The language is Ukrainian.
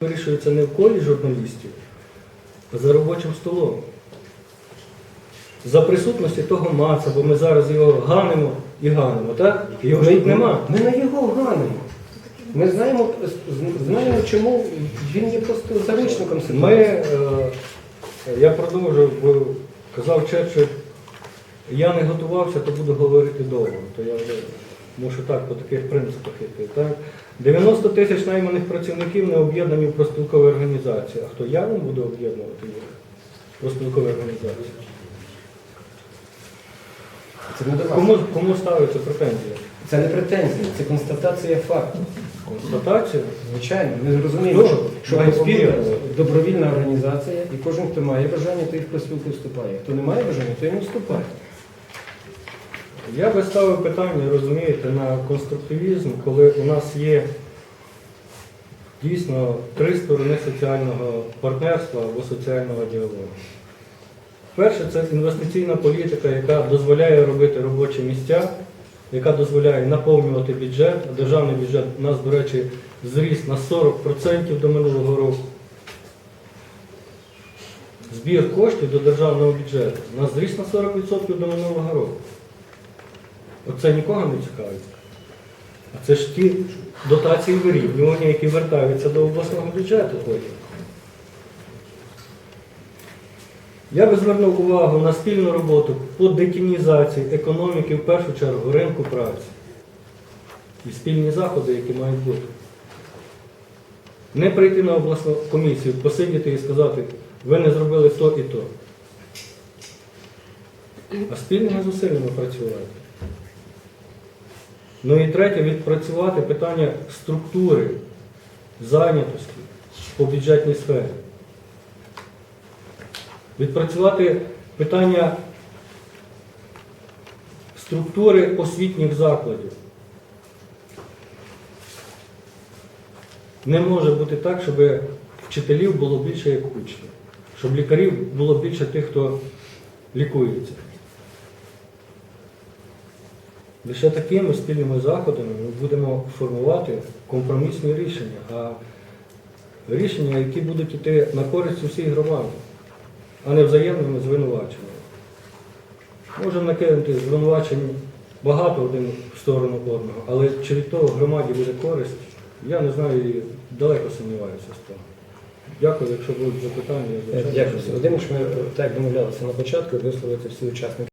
Вирішується не в колі журналістів, а за робочим столом. За присутності того маца, бо ми зараз його ганимо і ганимо, так? Його ж тут нема. Ми на його ганимо. Ми знаємо, знаємо, чому він є просто заручником ситуації. Ми, е, я продовжу, бо казав Черчилль, я не готувався, то буду говорити довго. То я вже мушу так по таких принципах йти. Так? 90 тисяч найманих працівників не об'єднані в проспілкові організації. А хто я вам буду об'єднувати їх? в Проспілкові організації? Це не до вас. Кому, кому ставиться претензія? Це не претензія, це констатація факту. Констатація? Звичайно, ми розуміємо, що, що має добровільна організація, і кожен, хто має бажання, той в проспілку вступає. Хто не має бажання, той не вступає. Я би ставив питання, розумієте, на конструктивізм, коли у нас є дійсно три сторони соціального партнерства або соціального діалогу. Перше, це інвестиційна політика, яка дозволяє робити робочі місця, яка дозволяє наповнювати бюджет. Державний бюджет у нас, до речі, зріс на 40% до минулого року. Збір коштів до державного бюджету у нас зріс на 40% до минулого року. Оце нікого не цікавить. А це ж ті дотації вирівнювання, які вертаються до обласного бюджету потім. Я би звернув увагу на спільну роботу по детінізації економіки, в першу чергу ринку праці. І спільні заходи, які мають бути. Не прийти на обласну комісію, посидіти і сказати, ви не зробили то і то. А спільними зусиллями працювати. Ну і третє, відпрацювати питання структури зайнятості по бюджетній сфері. Відпрацювати питання структури освітніх закладів. Не може бути так, щоб вчителів було більше як учнів, щоб лікарів було більше тих, хто лікується. Лише такими спільними заходами ми будемо формувати компромісні рішення, а рішення, які будуть йти на користь усій громаді, а не взаємними звинуваченнями. Можемо накинути звинувачень багато один в сторону одного, але чи від того громаді буде користь, я не знаю і далеко сумніваюся з того. Дякую, якщо будуть запитання. Дякую. Володимир, що ми так домовлялися на початку, висловити всі учасники.